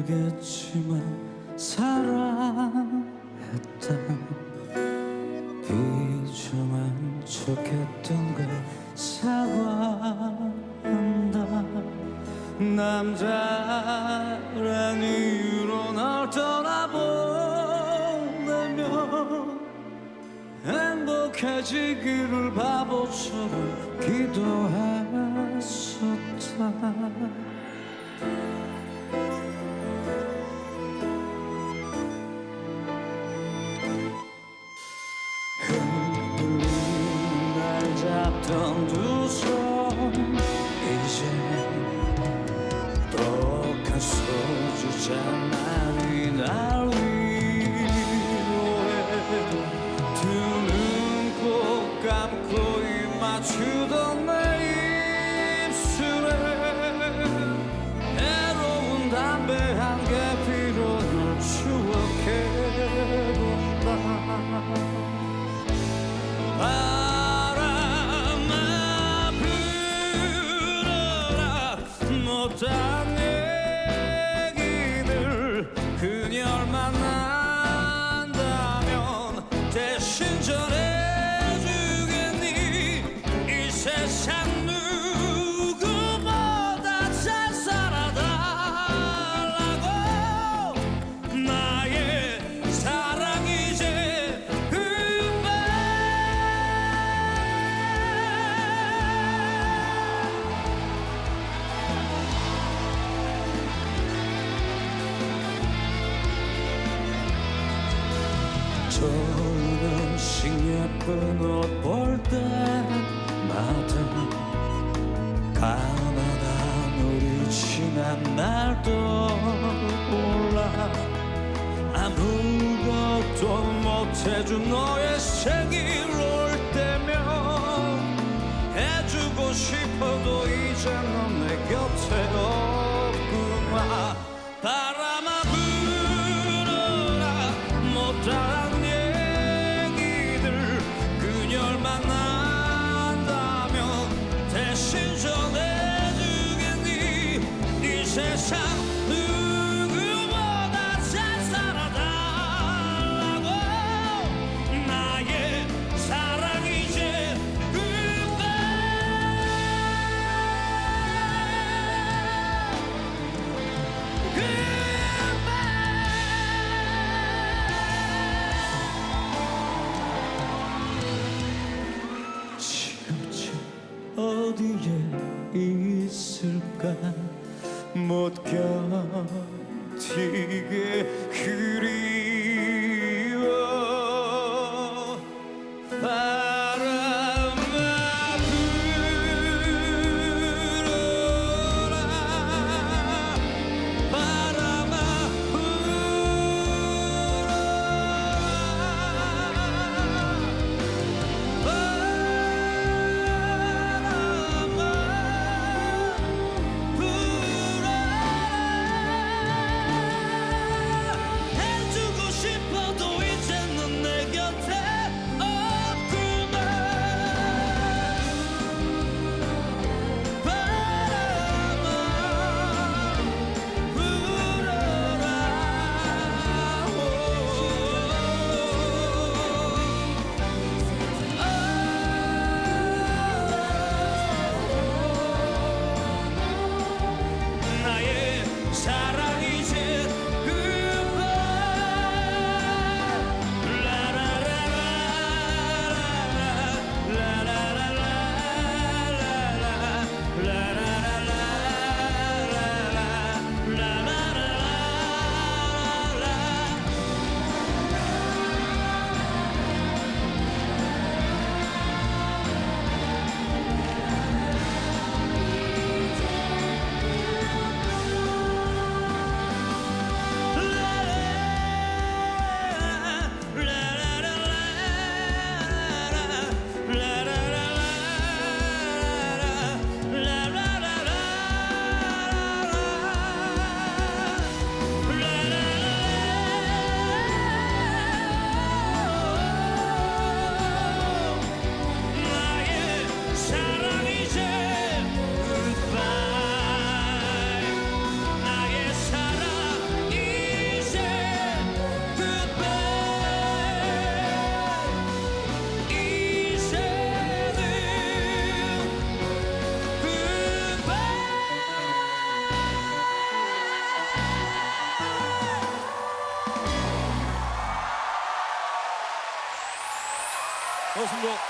모르겠지만 사랑했다 비정한 척했던 걸 사과한다. 남자란 이유로 널 떠나보내면 행복해지기를 바보처럼 기도했었다 잡던 두 손 이제 독한 소주 잔만이 날 위로해. 두 눈 꼭 감고 입 맞추던 내 음식 예쁜 옷 볼 때마다 가난한 우리 지난 날도 어디에 있을까? 못 견디게 그리 고맙습니다.